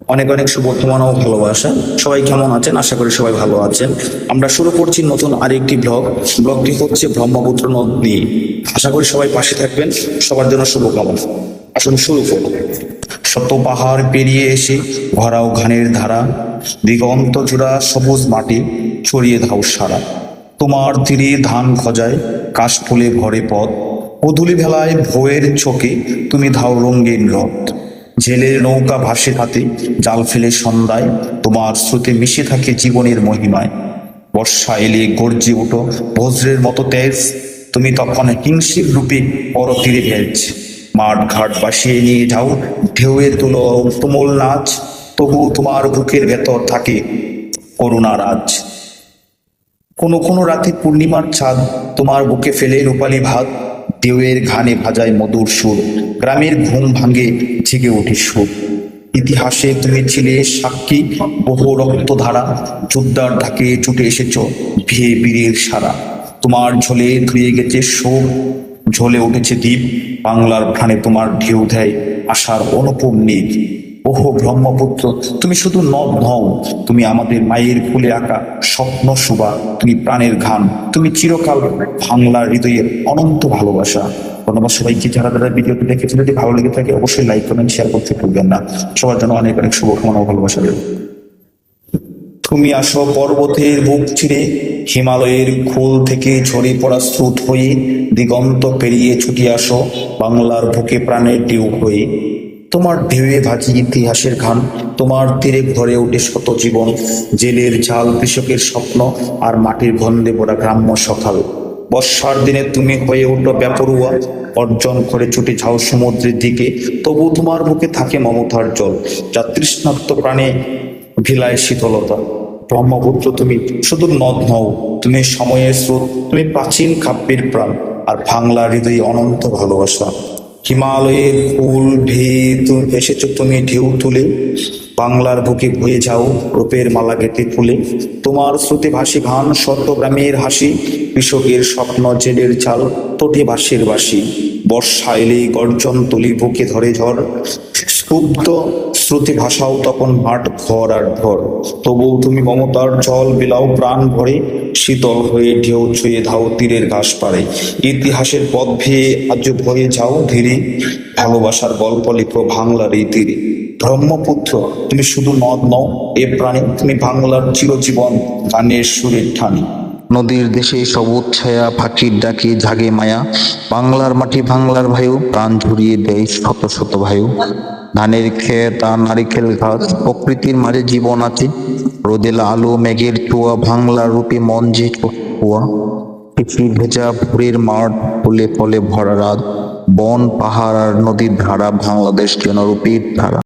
অনেক অনেক শুভকামনা ও ভালোবাসা। সবাই কেমন আছেন? আশা করি সবাই ভালো আছেন। আমরা শুরু করছি নতুন আরেকটি ব্লগ। ব্লগটি হচ্ছে ব্রহ্মপুত্র নদ। নিয়ে আশা করি সবাই পাশে থাকবেন। সবার জন্য শুভকামনা। আসুন শুরু করব শত পাহাড় পেরিয়ে এসে ভরাও ঘানের ধারা। দিগন্ত জোড়া সবুজ মাটি ছড়িয়ে ধাও সারা। তোমার তীরে ধান খজায়, কাশফুলে ভরে পথ। পধুলি ভেলায় ভোয়ের চোখে তুমি ধাও রঙ্গিন রথ। জেলের নৌকা ভাসে হাতে জাল ফেলে সন্ধ্যায়, তোমার স্রোতে মিশে থাকে জীবনের মহিমায়। বর্ষা এলে গর্জে উঠো বজ্রের মতো তেজ, তুমি তখন হিংসির রূপে পরতীরে ভেজ। মাঠ ঘাট বাসিয়ে নিয়ে যাও ঢেউয়ে তুলো, তুমুল নাচ, তবু তোমার বুকের ভেতর থাকে করুণা রাজ। কোনো কোনো রাতে পূর্ণিমার চাঁদ, তোমার বুকে ফেলে রূপালী ভাত ঢেউয়ের ঘানে ভাজায় মধুর সুর, গ্রামের ঘুম ভাঙে জেগে ওঠে সুর। ইতিহাসে তুমি ছিলে সাক্ষী, বহু রক্তধারা, যোদ্ধার ঢাকে ছুটে এসেছ ভিয়ে বীরের সারা। তোমার ঝোলে ধুয়ে গেছে শোক ঝোলে উঠেছে দ্বীপ, বাংলার প্রাণে তোমার ঢেউ দেয় আশার অনুপম নীল ওহো ব্রহ্মপুত্র, তুমি শুধু নদ নও, তুমি আমাদের মায়ের ফুলে আঁকা স্বপ্ন শোভা, তুমি প্রাণের ঘান তুমি চিরকাল বাংলার হৃদয়ের অনন্ত ভালোবাসা। ধন্যবাদ সবাইকে, যারা যারা ভিডিওটি দেখেছেন, যদি ভালো লেগে থাকে, অবশ্যই লাইক কমেন্ট শেয়ার করতে ভুলবেন না। সবার জন্য অনেক অনেক শুভকামনা ভালোবাসা রইল। তুমি আসো পর্বতের বুক চিরে, হিমালয়ের খোল থেকে ঝরে পড়া স্রোত হয়ে, দিগন্ত পেরিয়ে ছুটে আসো বাংলার বুকে প্রাণের ঢেউ হয়ে। তোমার ঢেউয়ে ভাজি ইতিহাসের ঘান তোমার তীরে ঘরে ওঠে শত জীবন, জেলের ঝাল কৃষকের স্বপ্ন আর মাটির গন্ধে ভরা গ্রাম্য সকাল। বর্ষার দিনে তুমি হয়ে উঠো ব্যাপরুয়া, অর্জন করে ছুটে যাও সমুদ্রের দিকে তবু তোমার বুকে থাকে মমতার জল, যা তৃষ্ণার্ত প্রাণে ভিলায় শীতলতা। ব্রহ্মপুত্র, তুমি শুধু নদ নও, তুমি সময়ের স্রোত, তুমি প্রাচীন কাব্যের প্রাণ, আর বাংলা হৃদয়ে অনন্ত ভালোবাসা। হিমালয়ের ফুল ভেত এসেছ তুমি ঢেউ তুলে। বাংলার বুকে বয়ে যাও রূপের মালা গেতে ফুলে। তোমার শ্রুতি ভাসি গান শতগ্রামের হাসি, কৃষকের স্বপ্ন জেলের চাল, তোটে বাসের বাসি বর্ষা এলে গর্জন তলি বুকে ধরে ঝড়। স্তব্ধ শ্রুতি ভাষাও তখন মাঠ ঘর আর ঘর তবু তুমি মমতার জল বিলাও প্রাণ ভরে, শীতল হয়ে ঢেউ ছুঁয়ে ধাও তীরের ঘাস পারে ইতিহাসের পথ ভেয়ে আজ ভয়ে যাও ধীরে, ভালোবাসার গল্প লিখো বাংলার এই তীরে। ব্রহ্মপুত্র, তুমি শুধু নদ নও, এ প্রাণী তুমি বাংলার চিরজীবন গানের সুরের ঠানি। নদীর দেশে সবুজ ছায়া, ফাঁকির ডাকে জাগে মায়া। বাংলার মাটি বাংলার ভায়ু, প্রাণ ঝুরিয়ে দেয় শত শত ভায়ু। ধানের ক্ষেত আর নারিকেল গাছ, প্রকৃতির মাঝে জীবন আছে। রোদেল আলো মেঘের চুয়া, বাংলার রূপে মন যে কুয়া। পৃথিবী ভেজা ভোরের মাঠ, ফুলে ফলে ভরা রাত। বন, পাহাড় আর নদীর ধারা, বাংলাদেশ যেন রূপের ধারা।